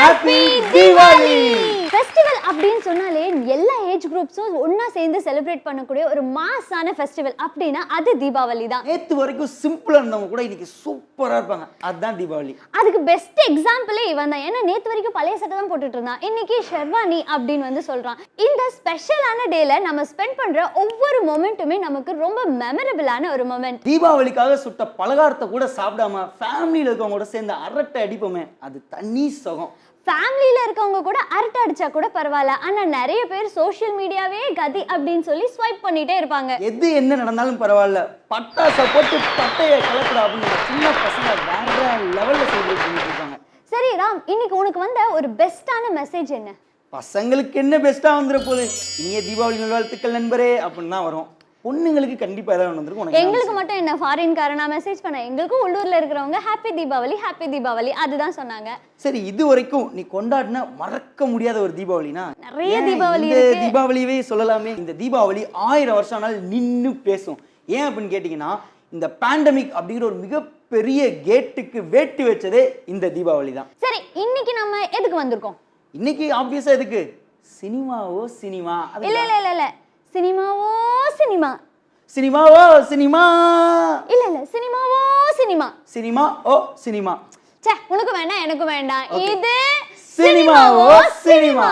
Happy Deepavali festival அப்படின்னு சொன்னாலே எல்லா ஏஜ் குரூப்ஸும் ஒண்ணா சேர்ந்து செலிப்ரேட் பண்ணக்கூடிய ஒரு மாஸான ஃபெஸ்டிவல் அப்படின்னா அது தீபாவளி தான். நேத்து வரைக்கும் சிம்பிளா இருந்தவங்க கூட இன்னைக்கு சூப்பரா இருப்பாங்க. அதுதான் தீபாவளி. அதுக்கு பெஸ்ட் எக்ஸாம்பிளே இவன் தான். ஏன்னா நேத்து வரைக்கும் பழைய சட்டை தான் போட்டுட்டு இருந்தான். இன்னைக்கு ஷெர்வானி அப்படின்னு வந்து சொல்றான். இந்த ஸ்பெஷலான டேல நம்ம ஸ்பெண்ட் பண்ற ஒவ்வொரு மொமெண்ட்டுமே நமக்கு ரொம்ப மெமரபிளான ஒரு மொமெண்ட் தீபாவளிக்காக சுட்ட பலகாரத்தை கூட சாப்பிடாம ஃபேமிலியில இருக்கவங்க கூட சேர்ந்து அரட்டை அடிப்போமே அது தனி சுகம். ஃபேமிலியில இருக்கவங்க கூட அரட்டை அடிச்சா கூட பரவாயில்ல. ஆனா நிறைய பேர் சோஷியல் மீடியாவே கதி அப்படின்னு சொல்லி ஸ்வைப் பண்ணிட்டே இருப்பாங்க. எது என்ன நடந்தாலும் பரவாயில்ல. பட்டாசை போட்டு பட்டையை கலப்படா அப்படின்னு சின்ன பசங்க வேற லெவல்ல செலிப்ரேட் பண்ணிட்டு இருக்காங்க. சரி ராம் இன்னைக்கு உனக்கு வந்த ஒரு பெஸ்டான மெசேஜ் என்ன? பசங்களுக்கு என்ன பெஸ்டா வந்துட போகுது? இனிய தீபாவளி நல்வாழ்த்துக்கள் நண்பரே அப்படின்னு தான் வரும். பொண்ணுங்களுக்கு கண்டிப்பா ஏதாவது வந்திருக்கும். உனக்கு எங்களுக்கு மட்டும் என்ன ஃபாரின் காரனா மெசேஜ் பண்ண எங்களுக்கும் உள்ளூர்ல இருக்கிறவங்க ஹாப்பி தீபாவளி ஹாப்பி தீபாவளி அதுதான் சொன்னாங்க. சரி இது வரைக்கும் நீ கொண்டாடின மறக்க முடியாத ஒரு தீபாவளினா? நிறைய தீபாவளி. தீபாவளியவே சொல்லலாமே? இந்த தீபாவளி ஆயிரம் வருஷம் ஆனாலும் நின்னு பேசும். ஏன் அப்படின்னு கேட்டிங்கன்னா இந்த பேண்டமிக் அப்படிங்கிற ஒரு மிகப்பெரிய கேட்டுக்கு வேட்டு வச்சதே இந்த தீபாவளி தான். சரி இன்னைக்கு நம்ம எதுக்கு வந்திருக்கோம்? இன்னைக்கு ஆப்வியஸா எதுக்கு? சினிமாவோ சினிமா இல்ல இல்ல இல்ல. சினிமாவோ சினிமா? சினிமாவோ சினிமா? இல்ல இல்ல சினிமாவோ சினிமா. சினிமா ஓ சினிமா. ச்சே உனக்கு வேண்டாம் எனக்கு வேண்டாம். இது சினிமாவோ சினிமா.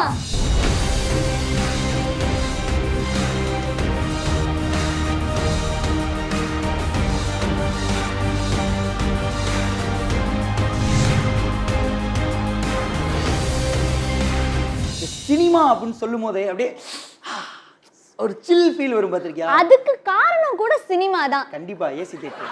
சினிமா அப்படின்னு சொல்லும் போதே அப்படியே ஒரு சில் ஃபீல் வரும் பார்த்திருக்கியா? அதுக்கு காரணம் கூட சினிமா தான். கண்டிப்பா ஏசி தேட்டர்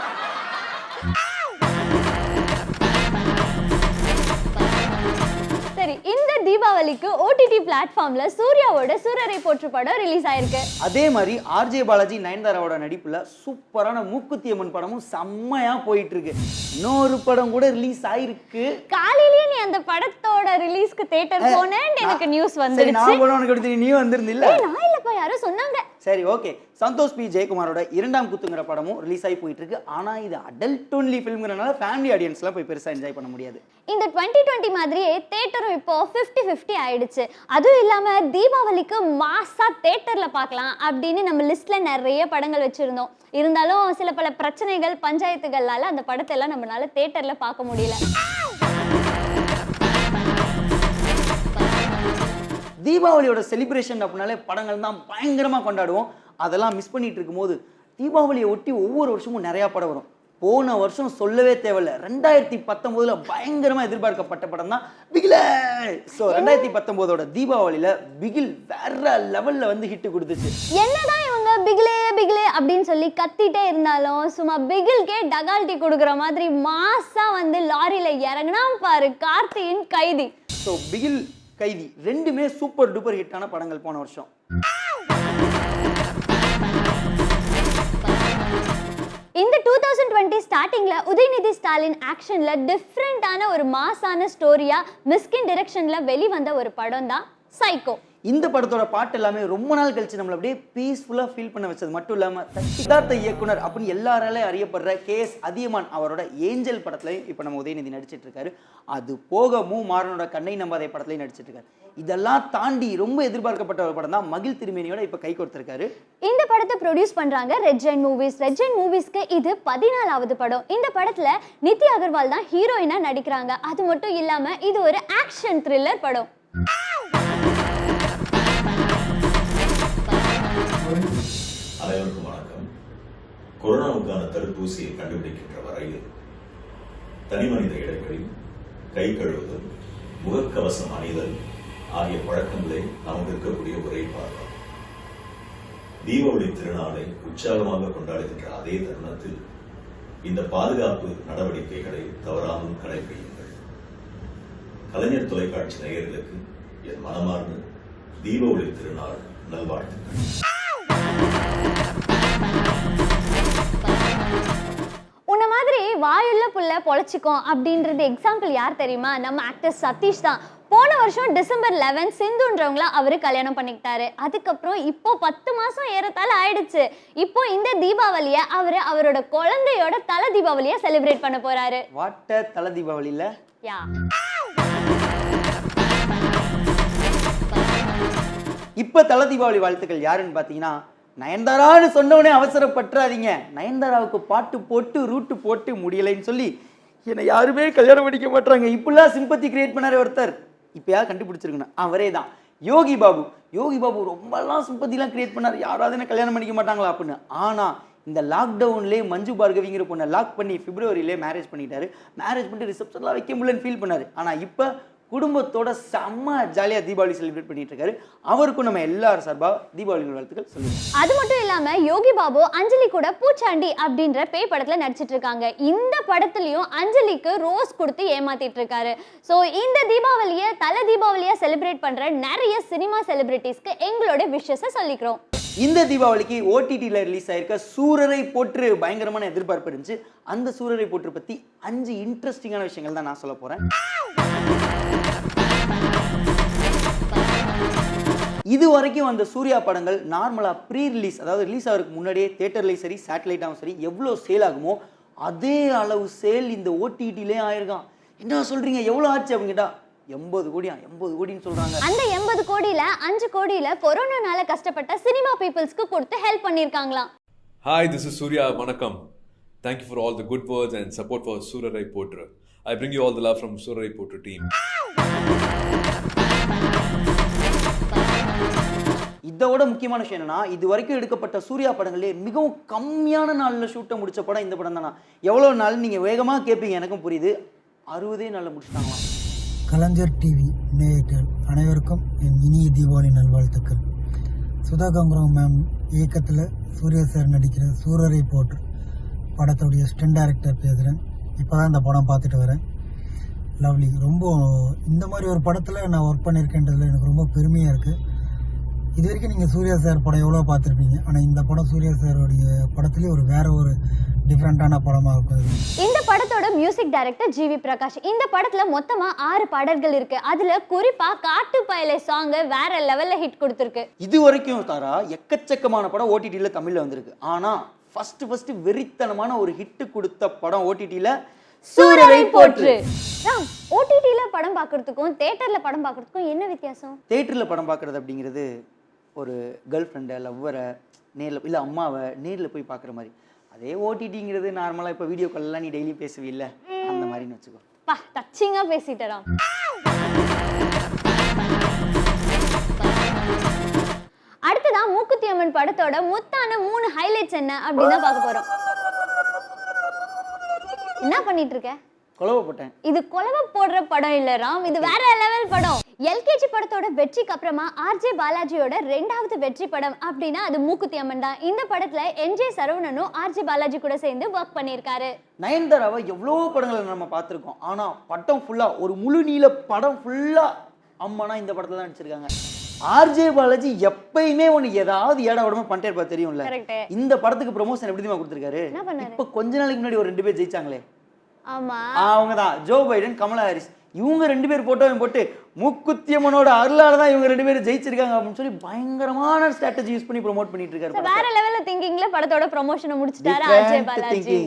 சரி இந்த தீபாவளிக்கு ஓடிடி பிளாட்ஃபார்ம்ல சூர்யாவோட சூரரை போற்று படம் ரிலீஸ் ஆயிருக்கு. அதே மாதிரி ஆர்ஜே பாலாஜி நயன்தாராவோட நடிப்புல சூப்பரான மூக்குத்தி அம்மன் படமும் செம்மையா போயிட்டு இருக்கு. இன்னொரு படம் கூட ரிலீஸ் ஆயிருக்கு. காலையிலேயே நீ அந்த படத்தோட ரிலீஸ்க்கு தியேட்டர் போனேன்னு எனக்கு நியூஸ் வந்துருச்சு நான் போன உனக்கு தெரியும்? நீ வந்திருந்தில்ல நான் இல்லப்பா யாரோ சொன்னாங்க. சரி ஓகே சந்தோஷ் பி. ஜெயக்குமாரோட இரண்டாம் குத்துங்கிற படமும் ரிலீஸ் ஆகி போயிட்டு இருக்கு. ஆனா இது அடல்ட் ஒன்லி ஃபிலிம்ங்கிறனால ஃபேமிலி ஆடியன்ஸ்லாம் போய் பெருசா என்ஜாய் பண்ண முடியாது. இந்த 2020 மாதிரியே தேட்டரும் இப்போ 50 50 ஆயிடுச்சு. அதுவும் இல்லாம தீபாவளிக்கு மாசா தேட்டர்ல பார்க்கலாம் அப்படின்னு நம்ம லிஸ்ட்ல நிறைய படங்கள் வச்சிருந்தோம். இருந்தாலும் சில பல பிரச்சனைகள் பஞ்சாயத்துகளால அந்த படத்தை எல்லாம் நம்மளால தேட்டர்ல பார்க்க முடியல. தீபாவளியோட செலிப்ரேஷன் அப்படின்னாலே படங்கள் தான் பயங்கரமா கொண்டாடுவோம். அதெல்லாம் மிஸ் பண்ணிட்டு இருக்கும்போது தீபாவளியை ஒட்டி ஒவ்வொரு வருஷமும் நிறைய படம் வரும். போன வருஷம் சொல்லவே தேவையில்ல. ரெண்டாயிரத்தி பத்தொன்பதுல பயங்கரமா எதிர்பார்க்கப்பட்ட படம் தான் பிகில ஸோ ரெண்டாயிரத்தி பத்தொன்பதோட தீபாவளியில பிகில் வேற லெவல்ல வந்து ஹிட் கொடுத்துச்சு. என்னதான் இவங்க பிகிலே பிகிலே அப்படின்னு சொல்லி கத்திட்டே இருந்தாலும் சும்மா பிகில்கே டகால்ட்டி கொடுக்குற மாதிரி மாசா வந்து லாரியில இறங்குனா பாரு கார்த்தியின் கைதி. ஸோ பிகில் கைதி. ரெண்டுமே சூப்பர் டூப்பர் ஹிட்டான படங்கள் போன வருஷம். இந்த டூ தௌசண்ட் டுவெண்ட்டி ஸ்டார்டிங்கில் உதயநிதி ஸ்டாலின் ஆக்ஷனில் டிஃப்ரெண்ட்டான ஒரு மாசான ஸ்டோரியாக மிஸ்கின் டிரெக்ஷனில் வெளிவந்த ஒரு படம் தான் சைக்கோ இந்த படத்தோட பாட்டு எல்லாமே ரொம்ப நாள் கழிச்சு நம்மளை அப்படியே பீஸ்ஃபுல்லாக ஃபீல் பண்ண வச்சது. மட்டும் இல்லாமல் சித்தார்த்த இயக்குனர் அப்படின்னு எல்லாராலையும் அறியப்படுற கே எஸ் அதியமான் அவரோட ஏஞ்சல் படத்துலையும் இப்போ நம்ம உதயநிதி நடிச்சிட்டு இருக்காரு. அது போக மூ. மாறனோட கண்ணை நம்பாதே படத்துலையும் நடிச்சிட்டு இருக்காரு. இதெல்லாம் தாண்டி ரொம்ப எதிர்பார்க்கப்பட்ட ஒரு படம் தான் மகிழ் திருமேனியோட இப்போ கை கொடுத்துருக்காரு. இந்த படத்தை ப்ரொடியூஸ் பண்ணுறாங்க Red Giant Movies Red Giant மூவிஸ்க்கு இது பதினாலாவது படம். இந்த படத்தில் நித்தி அகர்வால் தான் ஹீரோயினாக நடிக்கிறாங்க. அது மட்டும் இல்லாமல் இது ஒரு ஆக்ஷன் த்ரில்லர் படம். கொரோனாவுக்கான தடுப்பூசியை கண்டுபிடிக்கின்ற வரையில் தனிமனித இடைவெளி கை கழுவுதல் முகக்கவசம் அணிதல் ஆகிய பழக்கங்களே நமக்கு இருக்கக்கூடிய ஒரே பாதுகாப்பு தீபாவளி திருநாளை உற்சாகமாக கொண்டாடுகின்ற அதே தருணத்தில் இந்த பாதுகாப்பு நடவடிக்கைகளை தவறாமல் கடைபிடியுங்கள். கலைஞர் தொலைக்காட்சி நேயர்களுக்கு என் மனமார்ந்த தீபாவளி திருநாள் நல்வாழ்த்துக்கள். வாயுள்ள புள்ள பொழைச்சிக்கும் அப்படின்றது எக்ஸாம்பிள் யார் தெரியுமா? நம்ம ஆக்டர் சதீஷ் தான். போன வருஷம் டிசம்பர் லெவன் சிந்துன்றவங்கள அவர் கல்யாணம் பண்ணிக்கிட்டாரு. அதுக்கப்புறம் இப்போ பத்து மாதம் ஏறத்தால ஆயிடுச்சு. இப்போ இந்த தீபாவளியை அவர் அவரோட குழந்தையோட தலை தீபாவளியை செலிப்ரேட் பண்ண போறாரு. வாட்ட தலை தீபாவளியில்? யா. இப்போ தலை தீபாவளி வாழ்த்துக்கள் யாருன்னு பார்த்தீங்கன்னா நயன்தாரான்னு சொன்னவனே அவசரப்பட்டுறாதீங்க நயன்தாராவுக்கு பாட்டு போட்டு ரூட்டு போட்டு முடியலைன்னு சொல்லி என்னை யாருமே கல்யாணம் பண்ணிக்க மாட்டாங்க இப்படிலாம் சிம்பத்தி கிரியேட் பண்ணார் ஒருத்தர். இப்போயா கண்டுபிடிச்சிருக்கணும்? அவரே தான். யோகி பாபு. யோகி பாபு ரொம்பலாம் சிம்பத்திலாம் கிரியேட் பண்ணார். யாராவது என்ன கல்யாணம் பண்ணிக்க மாட்டாங்களா அப்படின்னு. ஆனால் இந்த லாக்டவுன்லேயே மஞ்சு பார்கவிங்கிற பொண்ணை லாக் பண்ணி பிப்ரவரியிலே மேரேஜ் பண்ணிட்டாரு. மேரேஜ் பண்ணிட்டு ரிசப்ஷன்லாம் வைக்க முடியலன்னு ஃபீல் பண்ணார். ஆனால் இப்போ குடும்பத்தோட செம்ம ஜாலியாக தீபாவளி செலிப்ரேட் பண்ணிட்டு இருக்காரு. அவருக்கும் நம்ம எல்லாரும் சார்பாக தீபாவளி வாழ்த்துக்கள் சொல்லுவோம் அது மட்டும் இல்லாம யோகி பாபு அஞ்சலி கூட பூச்சாண்டி அப்படின்ற பேய் படத்துல நடிச்சிட்டு இருக்காங்க. இந்த படத்துலயும் அஞ்சலிக்கு ரோஸ் கொடுத்து ஏமாத்திட்டு இருக்காரு. ஸோ இந்த தீபாவளியை தல தீபாவளியா செலிப்ரேட் பண்ற நிறைய சினிமா செலிபிரிட்டிஸ்க்கு எங்களோட விஷஸை சொல்லிக்கிறோம். இந்த தீபாவளிக்கு ஓடிடியில் ரிலீஸ் ஆயிருக்க சூரரை போற்று பயங்கரமான எதிர்பார்ப்பு இருந்துச்சு. அந்த சூரரை போற்று பற்றி அஞ்சு இன்ட்ரெஸ்டிங்கான விஷயங்கள் தான் நான் சொல்ல போகிறேன் இது வரைக்கும் வந்த சூர்யா படங்கள் நார்மலாக ப்ரீ ரிலீஸ் அதாவது ரிலீஸ் ஆகிறதுக்கு முன்னாடியே தேட்டர்லேயும் சரி சேட்டலைட்டாகவும் சரி எவ்வளோ சேல் ஆகுமோ அதே அளவு சேல் இந்த ஓடிடிலே ஆயிருக்கான். என்ன சொல்கிறீங்க எவ்வளோ ஆச்சு அப்படின்னு எண்பது கோடியா? எண்பது கோடின்னு சொல்கிறாங்க அந்த எண்பது கோடியில அஞ்சு கோடியில கொரோனானால கஷ்டப்பட்ட சினிமா பீப்புள்ஸ்க்கு கொடுத்து ஹெல்ப் பண்ணிருக்காங்களாம் Hi, this is Surya. Vanakkam. Thank you for all the good words and support for Surarai Potra. I bring you all the love from Surarai Potra இதோட முக்கியமான விஷயம் என்னன்னா இது வரைக்கும் எடுக்கப்பட்ட சூர்யா படங்களே மிகவும் கம்மியான நாளில் ஷூட்டை முடிச்ச படம் இந்த படம் தானா? எவ்வளோ நாள் நீங்கள் வேகமாக கேட்பீங்க எனக்கும் புரியுது. அறுபதே நாளில் முடிச்சிட்டாங்களாம். கலைஞர் டிவி நேயர்கள் அனைவருக்கும் என் இனிய தீபாவளி நல்வாழ்த்துக்கள். சுதா கங்குரம் மேம் இயக்கத்தில் சூர்யா சார் நடிக்கிற சூரரை போட்டு படத்துடைய ஸ்டென் டைரக்டர் பேசுகிறேன் இப்போ தான் இந்த படம் பார்த்துட்டு வரேன். லவ்லி ரொம்ப இந்த மாதிரி ஒரு படத்தில் நான் ஒர்க் பண்ணியிருக்கேன்றதுல எனக்கு ரொம்ப பெருமையாக இருக்குது இது வரைக்கும் நீங்கள் சூர்யா சார் படம் எவ்வளோ பார்த்துருப்பீங்க? ஆனால் இந்த படம் சூர்யா சாரோடைய படத்துலேயே ஒரு வேற ஒரு டிஃப்ரெண்ட்டான படமாக இருக்கும். இந்த படத்தோட மியூசிக் டைரக்டர் ஜிவி பிரகாஷ். இந்த படத்துல மொத்தமா ஆறு பாடல்கள் இருக்கு. அதுல குறிப்பா காட்டு பயலை சாங் வேற லெவல்ல ஹிட் கொடுத்துருக்கு. இது வரைக்கும் தாரா எக்கச்சக்கமான படம் ஓடிடியில் தமிழில் வந்திருக்கு. ஆனால் ஃபர்ஸ்ட் ஃபர்ஸ்ட் வெறித்தனமான ஒரு ஹிட்டு கொடுத்த படம் ஓடிடியில் சூரரை போற்று. ராம் ஓடிடில படம் பார்க்கறதுக்கும் தியேட்டர்ல படம் பார்க்கறதுக்கும் என்ன வித்தியாசம்? தேட்டரில் படம் பார்க்குறது அப்படிங்கிறது ஒரு கேர்ள் ஃப்ரெண்டை லவ்வரை நேரில் இல்லை அம்மாவை நேரில் போய் பார்க்குற மாதிரி. அதே ஓடிடிங்கிறது நார்மலாக இப்போ வீடியோ கால்லாம் நீ டெய்லி பேசுவீல்ல அந்த மாதிரின்னு வச்சுக்கோ. பா டச்சிங்கா பேசிட்ட ராம் அடுத்ததா மூக்குத்தி அம்மன் படத்தோட முத்தான மூணு ஹைலைட்ஸ் என்ன அப்படின்னு பார்க்க போறோம். என்ன பண்ணிட்டு இருக்க? குழவ போட்டேன். இது கொலவை போடுற படம் இல்ல ராம். இது வேற லெவல் படம். எல்கேஜி படத்தோட வெற்றிக்கு அப்புறமா ஆர்ஜே பாலாஜியோட ரெண்டாவது வெற்றி படம் அப்படின்னா அது மூக்குத்தி அம்மன் தான். இந்த படத்துல என்ஜே சரவணனும் ஆர்ஜே பாலாஜி கூட சேர்ந்து ஒர்க் பண்ணியிருக்காரு. நயன்தாராவை எவ்வளோ படங்களை நம்ம பார்த்துருக்கோம். ஆனால் படம் ஃபுல்லாக ஒரு முழு நீள படம் ஃபுல்லாக அம்மானா இந்த படத்தில் தான் நடிச்சிருக்காங்க. ஆர்ஜே பாலாஜி எப்பயுமே ஒன்று ஏதாவது ஏடா உடம்பு பண்ணிட்டே இருப்பா தெரியும்ல. இந்த படத்துக்கு ப்ரொமோஷன் எப்படி தெரியுமா கொடுத்துருக்காரு? இப்போ கொஞ்ச நாளைக்கு முன்னாடி ஒரு ரெண்டு பேர் ஜெயிச்சாங்களே. ஆமா. அவங்க தான் ஜோ பைடன் கமலா ஹாரிஸ். இவங்க ரெண்டு பேர் போட்டோவையும் போட்டு மூக்குத்தியம்மனோட அருளால தான் இவங்க ரெண்டு பேரும் ஜெயிச்சிருக்காங்க அப்படின்னு சொல்லி பயங்கரமான ஸ்ட்ராட்டஜி யூஸ் பண்ணி ப்ரோமோட் பண்ணிட்டு இருக்காரு வேற லெவல்ல திங்கிங்ல படத்தோட ப்ரொமோஷனை முடிச்சிட்டாரு அஜய் பாலாஜி.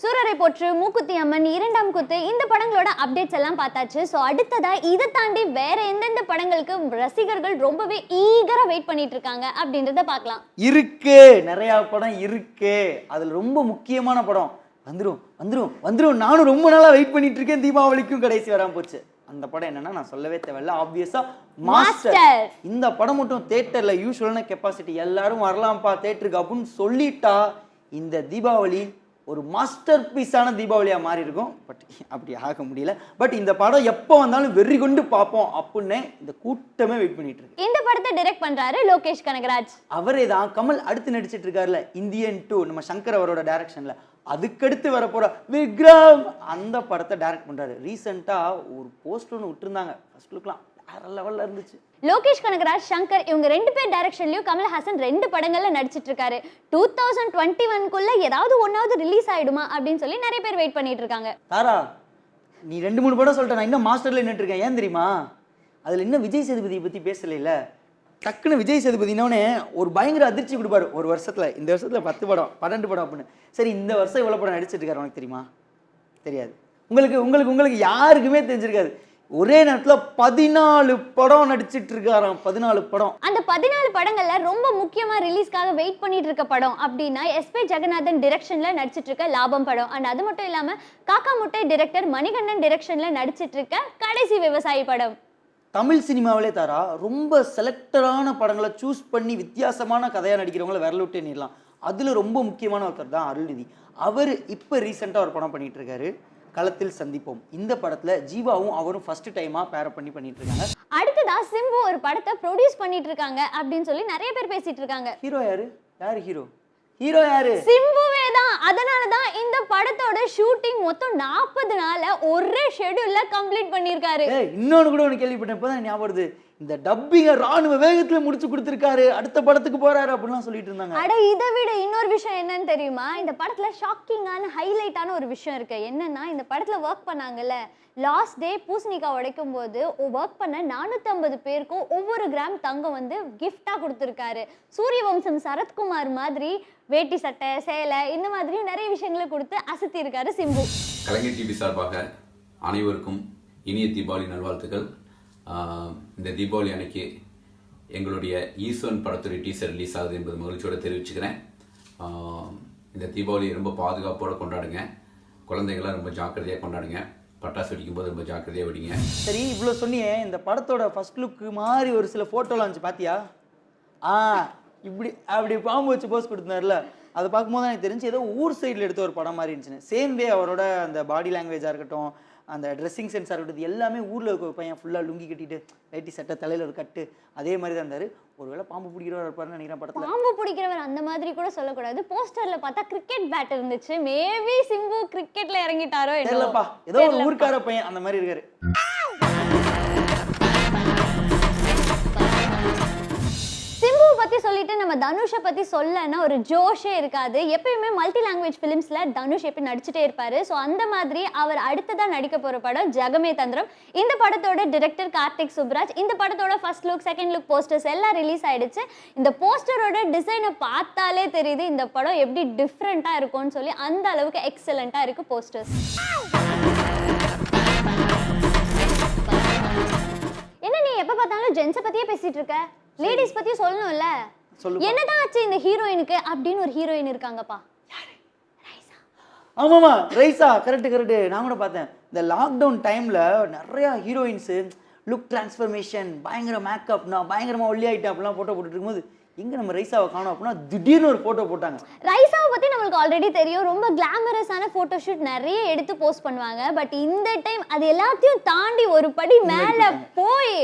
சூரரை போற்று மூக்குத்தி அம்மன் இரண்டாம் குத்து இந்த படங்களோட அப்டேட்ஸ் எல்லாம் பார்த்தாச்சு. ஸோ அடுத்ததா இதை தாண்டி வேற எந்தெந்த படங்களுக்கு ரசிகர்கள் ரொம்பவே ஈகரா வெயிட் பண்ணிட்டு இருக்காங்க அப்படின்றத பார்க்கலாம். இருக்கு. நிறைய படம் இருக்கு. அதுல ரொம்ப முக்கியமான படம். வந்துரும் வந்துரும் வந்துரும். நானும் ரொம்ப நாளா வெயிட் பண்ணிட்டு இருக்கேன். தீபாவளிக்கும் கடைசி வராம போச்சு. அந்த படம் என்னன்னா நான் சொல்லவே தேவையில்ல. ஆப்வியஸா மாஸ்டர். இந்த படம் மட்டும் தேட்டர்ல யூஸ்வலான கெப்பாசிட்டி எல்லாரும் வரலாம்ப்பா தேட்டருக்கு அப்படின்னு சொல்லிட்டா இந்த தீபாவளி ஒரு மாஸ்டர் பீஸான தீபாவளியா மாறி இருக்கும் பட் அப்படி ஆக முடியல. பட் இந்த படம் எப்போ வந்தாலும் வெறி கொண்டு பார்ப்போம் அப்படின்னு இந்த கூட்டமே வெயிட் பண்ணிட்டு இருக்கு. இந்த படத்தை டைரக்ட் பண்றாரு லோகேஷ் கனகராஜ். அவரே தான். கமல் அடுத்து நடிச்சிட்டு இருக்காருல இந்தியன் டூ நம்ம சங்கர் அவரோட டைரக்ஷன்ல அதுக்கடுத்து வரப்போற விக்ரம் அந்த படத்தை டைரக்ட் பண்றாரு. ரீசெண்டா ஒரு போஸ்ட் ஒன்று விட்டுருந்தாங்க. ஃபர்ஸ்ட் லுக்லாம் வேற லெவல்ல இருந்துச்சு. லோகேஷ் கனகராஜ் சங்கர் இவங்க ரெண்டு பேர் டைரக்ஷன்லயும் கமல்ஹாசன் ரெண்டு படங்கள்ல நடிச்சிட்டு இருக்காரு டூ தௌசண்ட் டுவெண்ட்டி ஒன்குள்ள ஏதாவது ஒன்னாவது ரிலீஸ் ஆயிடுமா அப்படின்னு சொல்லி நிறைய பேர் வெயிட் பண்ணிட்டு இருக்காங்க தாரா நீ ரெண்டு மூணு படம் சொல்லிட்ட நான் இன்னும் மாஸ்டர்ல நின்றுட்டு இருக்கேன் ஏன் தெரியுமா? அதுல இன்னும் விஜய் சேதுபதியை பத்தி பேசலைல டக்குன்னு விஜய் சேதுபதினோடனே ஒரு பயங்கர அதிர்ச்சி கொடுப்பாரு. ஒரு வருஷத்துல இந்த வருஷத்துல பத்து படம் பன்னெண்டு படம் அப்படின்னு. சரி இந்த வருஷம் இவ்வளவு படம் நடிச்சிட்டு இருக்காரு உனக்கு தெரியுமா? தெரியாது. உங்களுக்கு உங்களுக்கு உங்களுக்கு யாருக்குமே தெரிஞ்சிருக்காது. ஒரே நேரத்துல பதினாலு படம் நடிச்சிட்டு இருக்காராம் பதினாலு படம். அந்த பதினாலு படங்கள்ல ரொம்ப முக்கியமா ரிலீஸ்க்காக வெயிட் பண்ணிட்டு இருக்க படம் அப்படின்னா எஸ்பி ஜெகநாதன் டிரெக்ஷன்ல நடிச்சிட்டு இருக்க லாபம் படம். அண்ட் அது மட்டும் இல்லாம காக்கா முட்டை டிரெக்டர் மணிகண்டன் டிரெக்ஷன்ல நடிச்சிட்டு இருக்க கடைசி விவசாயி படம். தமிழ் சினிமாவிலே தாரா ரொம்ப செலக்டடான படங்களை சூஸ் பண்ணி வித்தியாசமான கதையாக நடிக்கிறவங்கள விரல விட்டு எண்ணிடலாம். அதில் ரொம்ப முக்கியமான ஒருத்தர் தான் அருள்நிதி. அவர் இப்போ ரீசெண்டாக ஒரு படம் பண்ணிட்டு இருக்காரு களத்தில் சந்திப்போம். இந்த படத்தில் ஜீவாவும் அவரும் ஃபர்ஸ்ட் டைமாக பேரப் பண்ணி பண்ணிட்டு இருக்காங்க அடுத்ததா சிம்பு ஒரு படத்தை ப்ரொடியூஸ் பண்ணிட்டு இருக்காங்க அப்படின்னு சொல்லி நிறைய பேர் பேசிட்டு இருக்காங்க. ஹீரோ யாரு? யாரு ஹீரோ ஹீரோ யாரு? சிம்புவே தான் அதனால தான் இந்த படத்தோட ஷூட்டிங் மொத்தம் நாற்பது நாள ஒரே ஷெட்யூல்ல கம்ப்ளீட் பண்ணியிருக்காரு. ஏய் இன்னொன்று கூட ஒன்று கேள்விப்பட்டேன். இப்போ தான் ஞாபகம் வருது. இந்த டப்பிங்கை ராணுவ வேகத்தில் முடிச்சு கொடுத்துருக்காரு அடுத்த படத்துக்கு போறாரு அப்படிலாம் சொல்லிட்டு இருந்தாங்க. அட இதை விட இன்னொரு விஷயம் என்னன்னு தெரியுமா? இந்த படத்துல ஷாக்கிங்கான ஹைலைட்டான ஒரு விஷயம் இருக்கு. என்னன்னா இந்த படத்துல ஒர்க் பண்ணாங்கல்ல லாஸ்ட் டே பூசணிக்காய் உடைக்கும் போது ஒர்க் பண்ண 450 பேருக்கும் ஒவ்வொரு கிராம் தங்கம் வந்து gift-ஆ கொடுத்துருக்காரு. சூரிய வம்சம் சரத்குமார் மாதிரி வேட்டி சட்டை சேலை இந்த மாதிரியும் நிறைய விஷயங்களை கொடுத்து அசத்தி இருக்காரு சிம்பு. கலைஞர் டிவி சார்பாக அனைவருக்கும் இனிய தீபாவளி நல்வாழ்த்துக்கள். இந்த தீபாவளி அன்னைக்கு எங்களுடைய ஈஸ்வன் படத்துடைய டீசர் ரிலீஸ் ஆகுது என்பது மகிழ்ச்சியோட தெரிவிச்சுக்கிறேன். இந்த தீபாவளி ரொம்ப பாதுகாப்போட கொண்டாடுங்க. குழந்தைங்களாம் ரொம்ப ஜாக்கிரதையாக கொண்டாடுங்க. பட்டாசு வெடிக்கும்போது ரொம்ப ஜாக்கிரதையாக வெடிங்க. சரி இவ்வளோ சொன்னியே இந்த படத்தோட ஃபர்ஸ்ட் லுக்கு மாதிரி ஒரு சில ஃபோட்டோலாம் இருந்துச்சு பார்த்தியா ஆ இப்படி அப்படி பாம்பு வச்சு போஸ் கொடுத்தாருல அதை பார்க்கும்போது எனக்கு தெரிஞ்சு ஏதோ ஊர் சைடில் எடுத்த ஒரு படம் மாதிரி இருந்துச்சு சேம் வே அவரோட அந்த பாடி லாங்குவேஜாக இருக்கட்டும் அந்த ட்ரெஸ்ஸிங் சென்ஸாக இருக்கட்டும் எல்லாமே ஊரில் இருக்க பையன் ஃபுல்லாக லுங்கி கட்டிட்டு வேட்டி சட்டை தலையில் ஒரு கட்டு அதே மாதிரி தான் இருந்தார். ஒருவேளை பாம்பு பிடிக்கிறவர் இருப்பாருன்னு நினைக்கிறேன் படத்தில். பாம்பு பிடிக்கிறவர் அந்த மாதிரி கூட சொல்லக்கூடாது. போஸ்டர்ல பார்த்தா கிரிக்கெட் பேட் இருந்துச்சு. மேபி சிம்பு கிரிக்கெட்ல இறங்கிட்டாரோ. தெரியலப்பா. ஏதோ ஒரு. ஊர்க்கார பையன் அந்த மாதிரி இருக்காரு. பத்தி நம்ம தனுஷை பத்தி சொல்லனா ஒரு ஜோஷே இருக்காது. எப்பயுமே மல்டி லாங்குவேஜ் ஃபிலிம்ஸில் தனுஷ் எப்படி நடிச்சுட்டே இருப்பாரு. ஸோ அந்த மாதிரி அவர் அடுத்ததா நடிக்க போற படம் ஜெகமே தந்திரம். இந்த படத்தோட டிரெக்டர் கார்த்திக் சுப்ராஜ் இந்த படத்தோட first look second look posters எல்லாம் ரிலீஸ் ஆயிடுச்சு. இந்த போஸ்டரோட டிசைனை பார்த்தாலே தெரியுது இந்த படம் எப்படி டிஃப்ரெண்டா இருக்கும்னு சொல்லி அந்த அளவுக்கு எக்ஸலண்டா இருக்கு போஸ்டர்ஸ் என்ன நீ எப்ப பார்த்தாலும் ஜென்ஸை பத்தியே பேசிட்டு இருக்க? லேடிஸ் பத்தியும் சொல்லணும்ல? சொல்லுப்பா. என்னதான் ஆச்சு இந்த ஹீரோயினுக்கு அப்படின்னு ஒரு ஹீரோயின் இருக்காங்கப்பா. ஆமாமா ரைஸா கரெக்ட் கரெக்ட் நான் கூட பார்த்தேன். இந்த லாக்டவுன் டைம்ல நிறைய ஹீரோயின்ஸு லுக் டிரான்ஸ்ஃபர்மேஷன் பயங்கர மேக்கப் நான் பயங்கரமா ஒல்லி ஆயிட்டேன் அப்படிலாம் ஃபோட்டோ போட்டுட்டு இருக்கும்போது எங்க நம்ம ரைஸாவை காணோம் அப்படின்னா திடீர்னு ஒரு ஃபோட்டோ போட்டாங்க. ரைசாவை பத்தி நம்மளுக்கு ஆல்ரெடி தெரியும். ரொம்ப கிளாமரஸான போட்டோ ஷூட் நிறைய எடுத்து போஸ்ட் பண்ணுவாங்க. பட் இந்த டைம் அது எல்லாத்தையும் தாண்டி ஒரு படி மேல போய்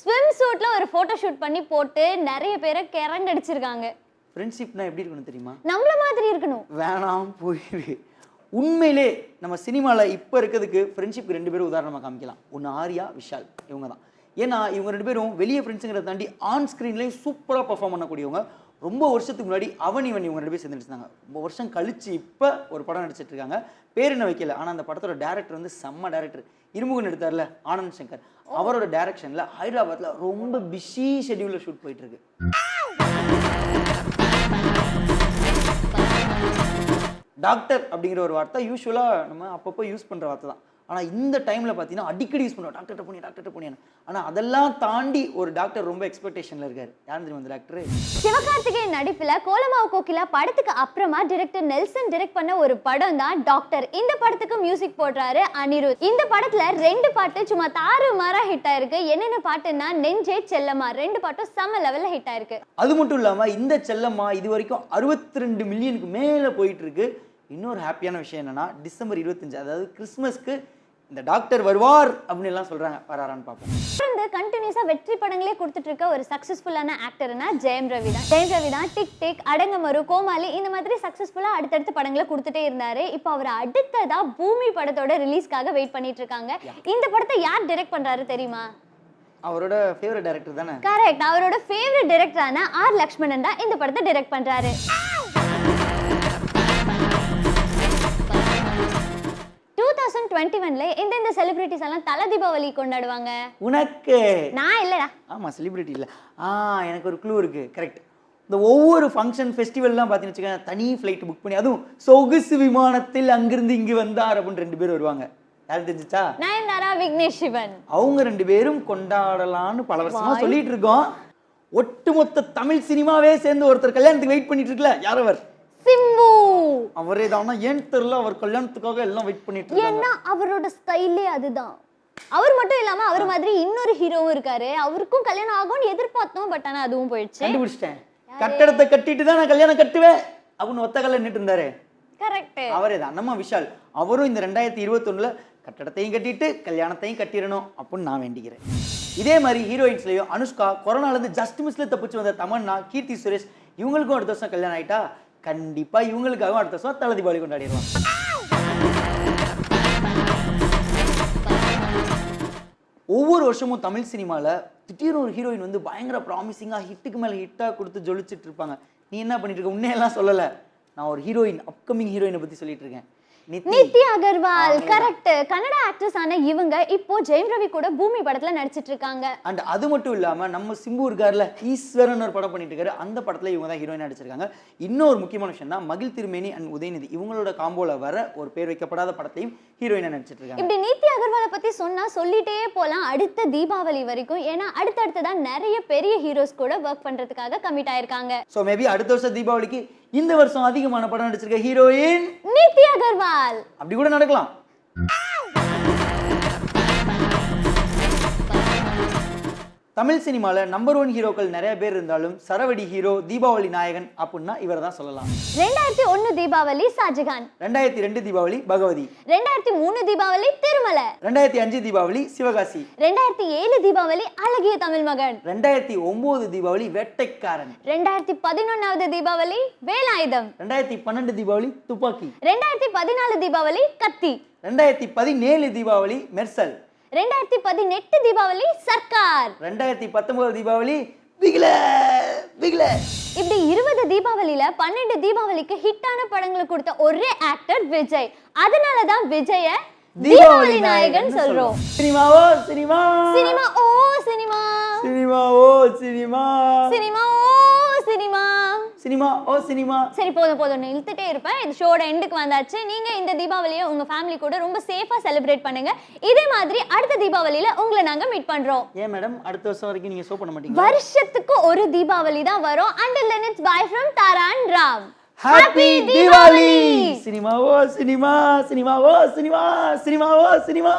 ஸ்விம் சூட்ல ஒரு போட்டோ ஷூட் பண்ணி போட்டு நிறைய பேரை கிறண்டடிச்சிருக்காங்க ஃப்ரெண்ட்ஷிப்னா எப்படி இருக்கணும் தெரியுமா? நம்மள மாதிரி இருக்கணும். வேணாம் போயிரு. உண்மையிலே நம்ம சினிமாவில் இப்போ இருக்கிறதுக்கு ஃப்ரெண்ட்ஷிப் ரெண்டு பேரும் உதாரணமாக காமிக்கலாம். ஒன்று ஆர்யா விஷால் இவங்க தான் ஏன்னா இவங்க ரெண்டு பேரும் வெளியே ஃப்ரெண்ட்ஸுங்கிறத தாண்டி ஆன் ஸ்க்ரீன்லேயும் சூப்பராக பர்ஃபார்ம் பண்ணக்கூடியவங்க. ரொம்ப வருஷத்துக்கு முன்னாடி அவன் இவன் இவங்க ரெண்டு பேரும் சேர்ந்து நடிச்சிருந்தாங்க ரொம்ப வருஷம் கழிச்சு இப்போ ஒரு படம் நடிச்சிட்டு இருக்காங்க. பேர் என்ன வைக்கல ஆனால் அந்த படத்தோட டேரக்டர் வந்து செம்ம டேரக்டர் இருமுகன் எடுத்தார்ல ஆனந்த் சங்கர். அவரோட டைரக்ஷன்ல ஹைதராபாத்ல ரொம்ப பிஸி ஷெட்யூலில் ஷூட் போயிட்டு இருக்கு டாக்டர் அப்படிங்கிற ஒரு வார்த்தை யூஸ்வலாக நம்ம அப்பப்போ யூஸ் பண்ணுற வார்த்தை தான். ஆனால் இந்த டைமில் பார்த்தீங்கன்னா அடிக்கடி யூஸ் பண்ணுவோம் டாக்டர்கிட்ட போனி டாக்டர்கிட்ட போனியான்னு. ஆனால் அதெல்லாம் தாண்டி ஒரு டாக்டர் ரொம்ப எக்ஸ்பெக்டேஷனில் இருக்கார். யார் தெரியுமா அந்த டாக்டர் சிவகார்த்திகேயன் நடிப்புல கோலமாவு கோகிலா படத்துக்கு அப்புறமா டிரெக்டர் நெல்சன் டிரெக்ட் பண்ண ஒரு படம் தான் டாக்டர் இந்த படத்துக்கு மியூசிக் போடுறாரு அனிருத். இந்த படத்துல ரெண்டு பாட்டு சும்மா தாறு மாறா ஹிட் ஆயிருக்கு. என்னென்ன பாட்டுன்னா நெஞ்சே செல்லம்மா. ரெண்டு பாட்டும் செம்ம லெவல்ல ஹிட் ஆயிருக்கு. அது மட்டும் இல்லாமல் இந்த செல்லம்மா இது வரைக்கும் அறுபத்தி ரெண்டு மில்லியனுக்கு மேலே போயிட்டு இருக்கு. இன்னொரு ஹாப்பியான விஷயம் என்னன்னா டிசம்பர் இருபத்தஞ்சு அதாவது கிறிஸ்மஸ்க்கு இந்த டாக்டர் வருவார் அப்படின்னு எல்லாம் சொல்கிறாங்க வராரான்னு பார்ப்போம். தொடர்ந்து கண்டினியூஸா வெற்றி படங்களே கொடுத்துட்டு இருக்க ஒரு சக்சஸ்ஃபுல்லான ஆக்டர்னா ஜெயம் ரவி தான். ஜெயம் ரவி தான் டிக் டிக் அடங்கமரு கோமாளி இந்த மாதிரி சக்சஸ்ஃபுல்லா அடுத்தடுத்த படங்களை கொடுத்துட்டே இருந்தாரு. இப்போ அவர் அடுத்ததா பூமி படத்தோட ரிலீஸ்க்காக வெயிட் பண்ணிட்டு இருக்காங்க. இந்த படத்தை யார் டைரக்ட் பண்றாரு தெரியுமா? அவரோட ஃபேவரட் டைரக்டர் தானே? கரெக்ட் அவரோட ஃபேவரட் டைரக்டரான ஆர் லக்ஷ்மணன் தான் இந்த படத்தை டைரக்ட் பண்றாரு. டுவெண்ட்டி ஒன்ல எந்தெந்த செலிபிரிட்டிஸ் எல்லாம் தல தீபாவளி கொண்டாடுவாங்க? உனக்கு? நான் இல்லடா. ஆமாம் செலிபிரிட்டி இல்லை. ஆ எனக்கு ஒரு க்ளூ இருக்குது கரெக்ட் இந்த ஒவ்வொரு ஃபங்க்ஷன் ஃபெஸ்டிவல்லாம் பார்த்தீங்கன்னு வச்சுக்கோங்க தனி ஃப்ளைட் புக் பண்ணி அதுவும் சொகுசு விமானத்தில் அங்கிருந்து இங்கு வந்தார் அப்படின்னு ரெண்டு பேர் வருவாங்க. யார் தெரிஞ்சுச்சா? நயன்தாரா விக்னேஷ் சிவன். அவங்க ரெண்டு பேரும் கொண்டாடலாம்னு பல வருஷமா சொல்லிட்டு இருக்கோம் ஒட்டுமொத்த தமிழ் சினிமாவே சேர்ந்து ஒருத்தர் கல்யாணத்துக்கு வெயிட் பண்ணிட்டு இருக்கல. யார் அவர்? சிம்பு. அவரே தான். ஏன் தெரியல அவர் கல்யாணத்துக்காக எல்லாம் வெயிட் பண்ணிட்டு இருக்காங்க. ஏன்னா அவரோட ஸ்டைலே அதுதான். அவர் மட்டும் இல்லாம அவர் மாதிரி இன்னொரு ஹீரோவும் இருக்காரு. அவருக்கும் கல்யாணம் ஆகும்னு எதிர்பார்த்தோம் பட் ஆனா அதுவும் போயிடுச்சு. கண்டுபிடிச்சிட்டேன். கட்டடத்தை கட்டிட்டு தான் நான் கல்யாணம் கட்டுவேன். அப்படின்னு ஒத்த கல்ல நின்று இருந்தாரு. கரெக்ட் அவரே தான். நம்ம விஷால். அவரும் இந்த ரெண்டாயிரத்தி இருபத்தொன்னுல கட்டடத்தையும் கட்டிட்டு கல்யாணத்தையும் கட்டிடணும் அப்படின்னு நான் வேண்டிக்கிறேன். இதே மாதிரி ஹீரோயின்ஸ்லயும் அனுஷ்கா கொரோனாலேருந்து ஜஸ்ட் மிஸ்ல தப்பிச்சு வந்த தமன்னா கீர்த்தி சுரேஷ் இவங்களுக்கும் அடுத்த வருஷம் கல்யாணம் ஆயிட்டா? கண்டிப்பா இவங்களுக்காகவும் அடுத்த வருஷம் தலை தீபாவளி கொண்டாடிடலாம். ஒவ்வொரு வருஷமும் தமிழ் சினிமாவில் திடீர்னு ஒரு ஹீரோயின் வந்து பயங்கர ப்ராமிசிங்காக ஹிட்டுக்கு மேலே ஹிட்டாக கொடுத்து ஜொலிச்சிட்டு இருப்பாங்க. நீ என்ன பண்ணிட்டு இருக்க? உன்னையெல்லாம் சொல்லலை. நான் ஒரு ஹீரோயின் அப்கமிங் ஹீரோயினை பற்றி சொல்லிட்டு இருக்கேன். நித்தி. அகர்வால் கரெக்ட் கன்னட ஆக்ட்ரஸ் ஆன இவங்க இப்போ ஜெயம் ரவி கூட பூமி படத்துல நடிச்சிட்டு இருக்காங்க. அண்ட் அது மட்டும் இல்லாமல் நம்ம சிம்பு இருக்கார்ல ஈஸ்வரன் ஒரு படம் பண்ணிட்டு இருக்காரு. அந்த படத்தில் இவங்க தான் ஹீரோயின் நடிச்சிருக்காங்க. இன்னொரு முக்கியமான விஷயம் தான் மகிழ் திருமேனி அண்ட் உதயநிதி இவங்களோட காம்போல வர ஒரு பேர் வைக்கப்படாத படத்தையும் ஹீரோயினா நடிச்சிட்டு இருக்காங்க? இப்படி நித்தி அகர்வாலை பத்தி சொன்னா சொல்லிட்டே போலாம் அடுத்த தீபாவளி வரைக்கும். ஏன்னா அடுத்தடுத்ததான் நிறைய பெரிய ஹீரோஸ் கூட ஒர்க் பண்றதுக்காக கமிட் ஆயிருக்காங்க. ஸோ மேபி அடுத்த வருஷம் தீபாவளிக்கு இந்த வருஷம் அதிகமான படம் நடிச்சிருக்க ஹீரோயின் நித்தி அகர்வால். அப்படி கூட நடக்கலாம். தமிழ் சினிமாவில் நம்பர் ஒன் ஹீரோக்கள் நிறைய பேர் இருந்தாலும் சரவடி ஹீரோ தீபாவளி நாயகன் அப்படின்னா இவரை தான் சொல்லலாம். ரெண்டாயிரத்தி ஒன்னு தீபாவளி ஷாஜகான். ரெண்டாயிரத்தி ரெண்டு தீபாவளி பகவதி. ரெண்டாயிரத்தி மூணு தீபாவளி திருமலை. ரெண்டாயிரத்தி அஞ்சு தீபாவளி சிவகாசி. ரெண்டாயிரத்தி ஏழு தீபாவளி அழகிய தமிழ் மகன். ரெண்டாயிரத்தி ஒன்பது தீபாவளி வேட்டைக்காரன். ரெண்டாயிரத்தி பதினொன்னாவது தீபாவளி வேலாயுதம். ரெண்டாயிரத்தி பன்னெண்டு தீபாவளி துப்பாக்கி. ரெண்டாயிரத்தி பதினாலு தீபாவளி கத்தி. ரெண்டாயிரத்தி பதினேழு தீபாவளி மெர்சல். ரெண்டாயிரத்தி பதினெட்டு தீபாவளி சர்க்கார். ரெண்டாயிரத்தி பத்தொன்பது தீபாவளி பிகில பிகில இப்படி இருபது தீபாவளியில பன்னெண்டு தீபாவளிக்கு ஹிட்டான படங்களை கொடுத்த ஒரே ஆக்டர் விஜய். அதனால தான் விஜய தீபாவளி நாயகன் சொல்றோம். சினிமாவோ சினிமா? சினிமா ஓ சினிமா. சினிமாவோ சினிமா? சினிமா ஓ சினிமா. சினிமா ஓ சினிமா. சரி போதும் போதும். இழுத்துட்டே இருப்பேன். இது ஷோட எண்டுக்கு வந்தாச்சு. நீங்க இந்த தீபாவளியை உங்க ஃபேமிலி கூட ரொம்ப சேஃபா செலிப்ரேட் பண்ணுங்க. இதே மாதிரி அடுத்த தீபாவளியில உங்களை நாங்க மீட் பண்றோம். ஏன் மேடம் அடுத்த வருஷம் வரைக்கும் நீங்க ஷோ பண்ண மாட்டீங்க வருஷத்துக்கு ஒரு தீபாவளி தான் வரும். Until then it's bye from Tara and Ram happy Deepavali சினிமாவோ cinema சினிமாவோ சினிமா சினிமாவோ சினிமா